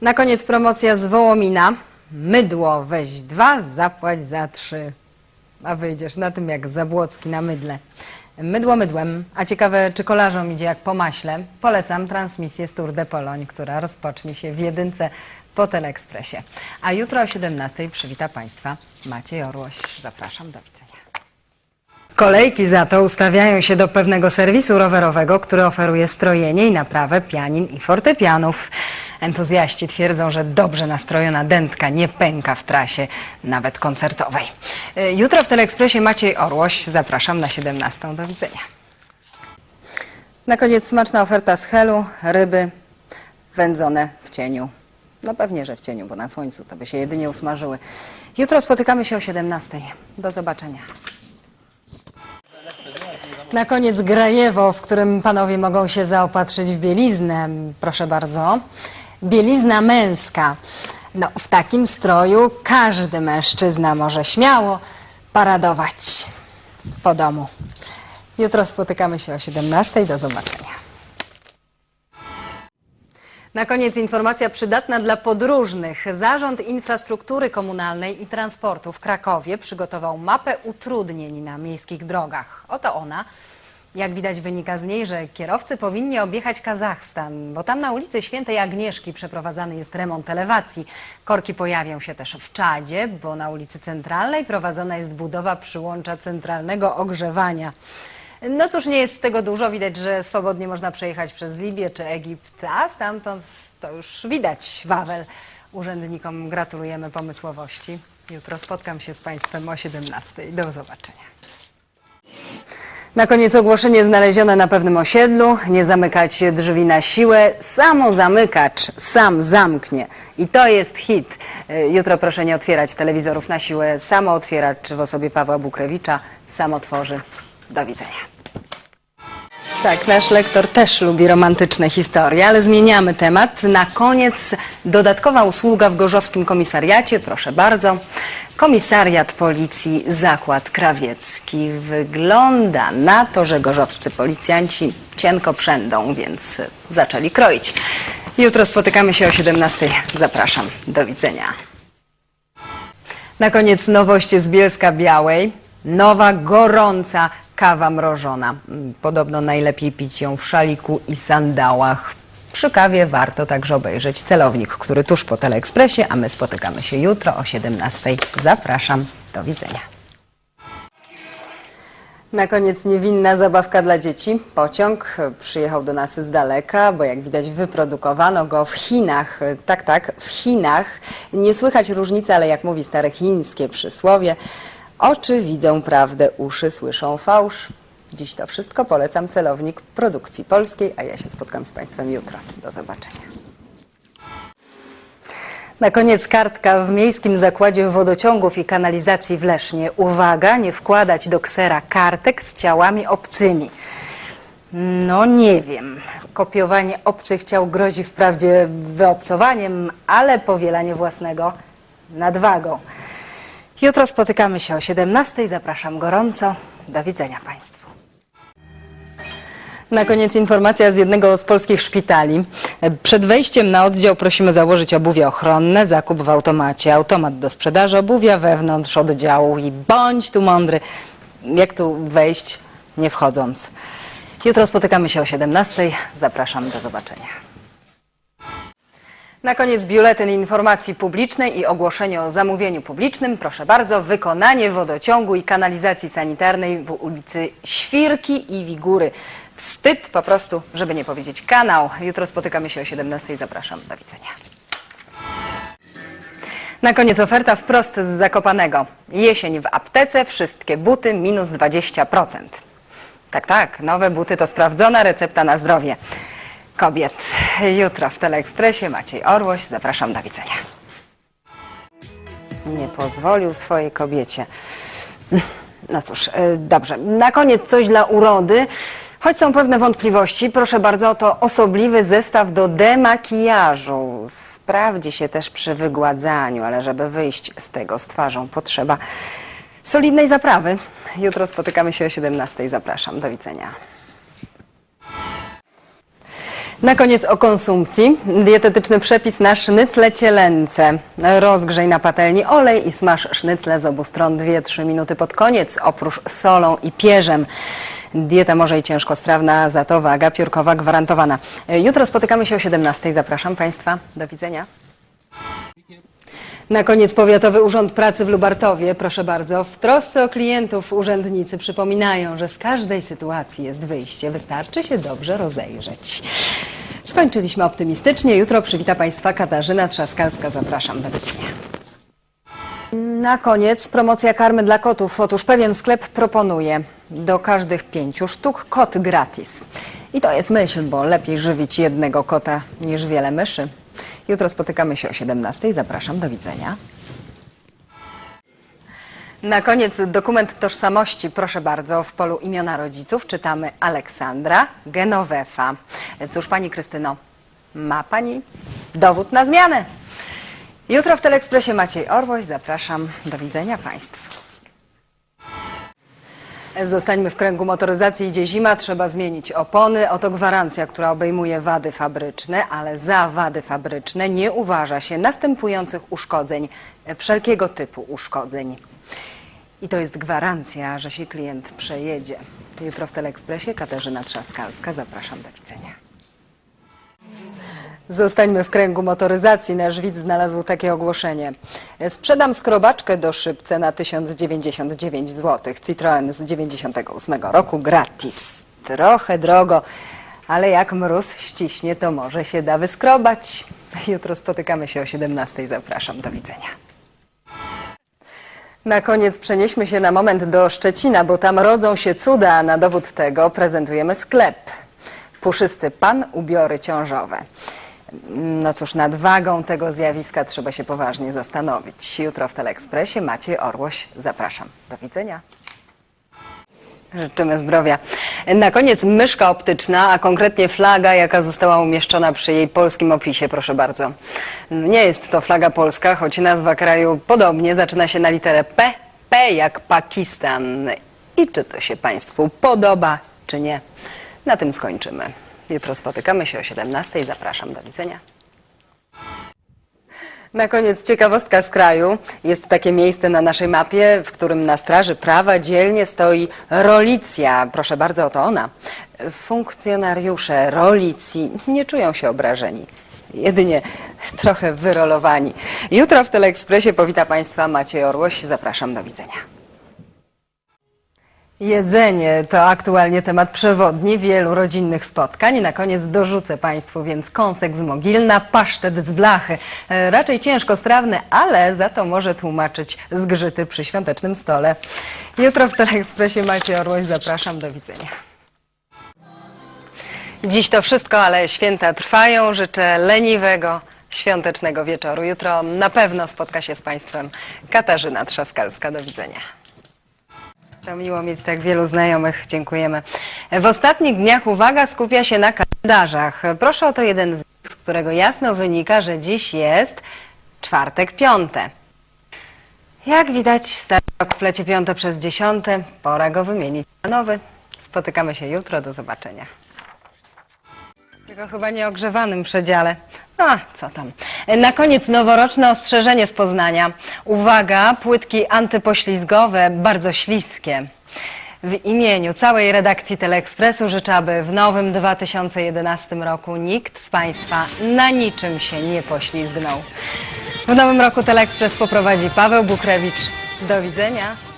Na koniec promocja z Wołomina. Mydło weź dwa, zapłać za trzy. A wyjdziesz na tym jak Zabłocki na mydle. Mydło mydłem, a ciekawe czy kolarzom idzie jak po maśle. Polecam transmisję z Tour de Poloń, która rozpocznie się w jedynce po Teleekspresie. A jutro o 17 przywita Państwa Maciej Orłoś. Zapraszam, do widzenia. Kolejki za to ustawiają się do pewnego serwisu rowerowego, który oferuje strojenie i naprawę pianin i fortepianów. Entuzjaści twierdzą, że dobrze nastrojona dętka nie pęka w trasie, nawet koncertowej. Y, Jutro w Teleekspresie Maciej Orłoś. Zapraszam na 17. Do widzenia. Na koniec smaczna oferta z helu, ryby wędzone w cieniu. No pewnie, że w cieniu, bo na słońcu to by się jedynie usmażyły. Jutro spotykamy się o 17. Do zobaczenia. Na koniec Grajewo, w którym panowie mogą się zaopatrzyć w bieliznę. Proszę bardzo. Bielizna męska. No, w takim stroju każdy mężczyzna może śmiało paradować po domu. Jutro spotykamy się o 17. Do zobaczenia. Na koniec informacja przydatna dla podróżnych. Zarząd Infrastruktury Komunalnej i Transportu w Krakowie przygotował mapę utrudnień na miejskich drogach. Oto ona. Jak widać wynika z niej, że kierowcy powinni objechać Kazachstan, bo tam na ulicy Świętej Agnieszki przeprowadzany jest remont elewacji. Korki pojawią się też w Czadzie, bo na ulicy Centralnej prowadzona jest budowa przyłącza centralnego ogrzewania. No cóż, nie jest tego dużo. Widać, że swobodnie można przejechać przez Libię czy Egipt, a stamtąd to już widać Wawel. Urzędnikom gratulujemy pomysłowości. Jutro spotkam się z Państwem o 17. Do zobaczenia. Na koniec ogłoszenie znalezione na pewnym osiedlu. Nie zamykać drzwi na siłę. Samozamykacz sam zamknie. I to jest hit. Jutro proszę nie otwierać telewizorów na siłę. Samootwieracz w osobie Pawła Bukrewicza sam otworzy. Do widzenia. Tak, nasz lektor też lubi romantyczne historie, ale zmieniamy temat. Na koniec dodatkowa usługa w Gorzowskim Komisariacie, proszę bardzo. Komisariat Policji Zakład Krawiecki. Wygląda na to, że gorzowscy policjanci cienko przędą, więc zaczęli kroić. Jutro spotykamy się o 17. Zapraszam. Do widzenia. Na koniec nowość z Bielska Białej. Nowa, gorąca kawa mrożona. Podobno najlepiej pić ją w szaliku i sandałach. Przy kawie warto także obejrzeć celownik, który tuż po Teleekspresie, a my spotykamy się jutro o 17. Zapraszam. Do widzenia. Na koniec niewinna zabawka dla dzieci. Pociąg przyjechał do nas z daleka, bo jak widać wyprodukowano go w Chinach. Tak, tak, w Chinach. Nie słychać różnicy, ale jak mówi stare chińskie przysłowie, oczy widzą prawdę, uszy słyszą fałsz. Dziś to wszystko. Polecam celownik produkcji polskiej, a ja się spotkam z Państwem jutro. Do zobaczenia. Na koniec kartka w Miejskim Zakładzie Wodociągów i Kanalizacji w Lesznie. Uwaga, nie wkładać do ksera kartek z ciałami obcymi. No nie wiem. Kopiowanie obcych ciał grozi wprawdzie wyobcowaniem, ale powielanie własnego nadwagą. Jutro spotykamy się o 17. Zapraszam gorąco. Do widzenia Państwu. Na koniec informacja z jednego z polskich szpitali. Przed wejściem na oddział prosimy założyć obuwie ochronne, zakup w automacie, automat do sprzedaży obuwia wewnątrz oddziału i bądź tu mądry. Jak tu wejść, nie wchodząc. Jutro spotykamy się o 17. Zapraszam, do zobaczenia. Na koniec biuletyn informacji publicznej i ogłoszenie o zamówieniu publicznym. Proszę bardzo, wykonanie wodociągu i kanalizacji sanitarnej w ulicy Świrki i Wigury. Wstyd po prostu, żeby nie powiedzieć kanał. Jutro spotykamy się o 17. Zapraszam, do widzenia. Na koniec oferta wprost z Zakopanego. Jesień w aptece, wszystkie buty minus 20%. Tak, tak, nowe buty to sprawdzona recepta na zdrowie kobiet. Jutro w Teleekspresie Maciej Orłoś. Zapraszam, do widzenia. Nie pozwolił swojej kobiecie. No cóż, y, dobrze. Na koniec coś dla urody. Choć są pewne wątpliwości, proszę bardzo, to osobliwy zestaw do demakijażu. Sprawdzi się też przy wygładzaniu, ale żeby wyjść z tego z twarzą potrzeba solidnej zaprawy. Jutro spotykamy się o 17. Zapraszam. Do widzenia. Na koniec o konsumpcji. Dietetyczny przepis na sznycle cielęce. Rozgrzej na patelni olej i smaż sznycle z obu stron 2-3 minuty pod koniec, oprócz solą i pierzem. Dieta może i ciężkostrawna, za to waga piórkowa gwarantowana. Jutro spotykamy się o 17. Zapraszam Państwa. Do widzenia. Na koniec Powiatowy Urząd Pracy w Lubartowie. Proszę bardzo, w trosce o klientów urzędnicy przypominają, że z każdej sytuacji jest wyjście. Wystarczy się dobrze rozejrzeć. Skończyliśmy optymistycznie. Jutro przywita Państwa Katarzyna Trzaskalska. Zapraszam do widzenia. Na koniec promocja karmy dla kotów. Otóż pewien sklep proponuje do każdych pięciu sztuk kot gratis. I to jest myśl, bo lepiej żywić jednego kota niż wiele myszy. Jutro spotykamy się o 17. Zapraszam, do widzenia. Na koniec dokument tożsamości. Proszę bardzo, w polu imiona rodziców czytamy Aleksandra Genovefa. Cóż, pani Krystyno, ma pani dowód na zmianę? Jutro w Teleekspresie Maciej Orwoś. Zapraszam. Do widzenia Państwu. Zostańmy w kręgu motoryzacji. Idzie zima, trzeba zmienić opony. Oto gwarancja, która obejmuje wady fabryczne, ale za wady fabryczne nie uważa się następujących uszkodzeń, wszelkiego typu uszkodzeń. I to jest gwarancja, że się klient przejedzie. Jutro w Teleekspresie Katarzyna Trzaskalska. Zapraszam do widzenia. Zostańmy w kręgu motoryzacji. Nasz widz znalazł takie ogłoszenie. Sprzedam skrobaczkę do szybce na 1099 zł. Citroen z 98 roku gratis. Trochę drogo, ale jak mróz ściśnie, to może się da wyskrobać. Jutro spotykamy się o 17. Zapraszam. Do widzenia. Na koniec przenieśmy się na moment do Szczecina, bo tam rodzą się cuda, a na dowód tego prezentujemy sklep. Puszysty pan, ubiory ciążowe. No cóż, nad wagą tego zjawiska trzeba się poważnie zastanowić. Jutro w Teleekspresie Maciej Orłoś. Zapraszam. Do widzenia. Życzymy zdrowia. Na koniec myszka optyczna, a konkretnie flaga, jaka została umieszczona przy jej polskim opisie, proszę bardzo. Nie jest to flaga polska, choć nazwa kraju podobnie zaczyna się na literę P, P jak Pakistan. I czy to się Państwu podoba, czy nie? Na tym skończymy. Jutro spotykamy się o 17. Zapraszam, do widzenia. Na koniec ciekawostka z kraju. Jest takie miejsce na naszej mapie, w którym na straży prawa dzielnie stoi Rolicja. Proszę bardzo, oto ona. Funkcjonariusze Rolicji nie czują się obrażeni. Jedynie trochę wyrolowani. Jutro w Teleekspresie powita Państwa Maciej Orłoś. Zapraszam, do widzenia. Jedzenie to aktualnie temat przewodni wielu rodzinnych spotkań. Na koniec dorzucę Państwu więc kąsek z Mogilna, pasztet z blachy. E, Raczej ciężko strawny, ale za to może tłumaczyć zgrzyty przy świątecznym stole. Jutro w Teleekspresie Macie Orłoś. Zapraszam, do widzenia. Dziś to wszystko, ale święta trwają. Życzę leniwego, świątecznego wieczoru. Jutro na pewno spotka się z Państwem Katarzyna Trzaskalska. Do widzenia. To miło mieć tak wielu znajomych. Dziękujemy. W ostatnich dniach uwaga skupia się na kalendarzach. Proszę o to jeden z nich, z którego jasno wynika, że dziś jest czwartek piąte. Jak widać, stary rok plecie piąte przez dziesiąte. Pora go wymienić na nowy. Spotykamy się jutro. Do zobaczenia. Tylko chyba nie ogrzewanym przedziale. A, co tam. Na koniec noworoczne ostrzeżenie z Poznania. Uwaga, płytki antypoślizgowe, bardzo śliskie. W imieniu całej redakcji Teleekspresu życzę, aby w nowym 2011 roku nikt z Państwa na niczym się nie poślizgnął. W nowym roku Teleekspres poprowadzi Paweł Bukrewicz. Do widzenia.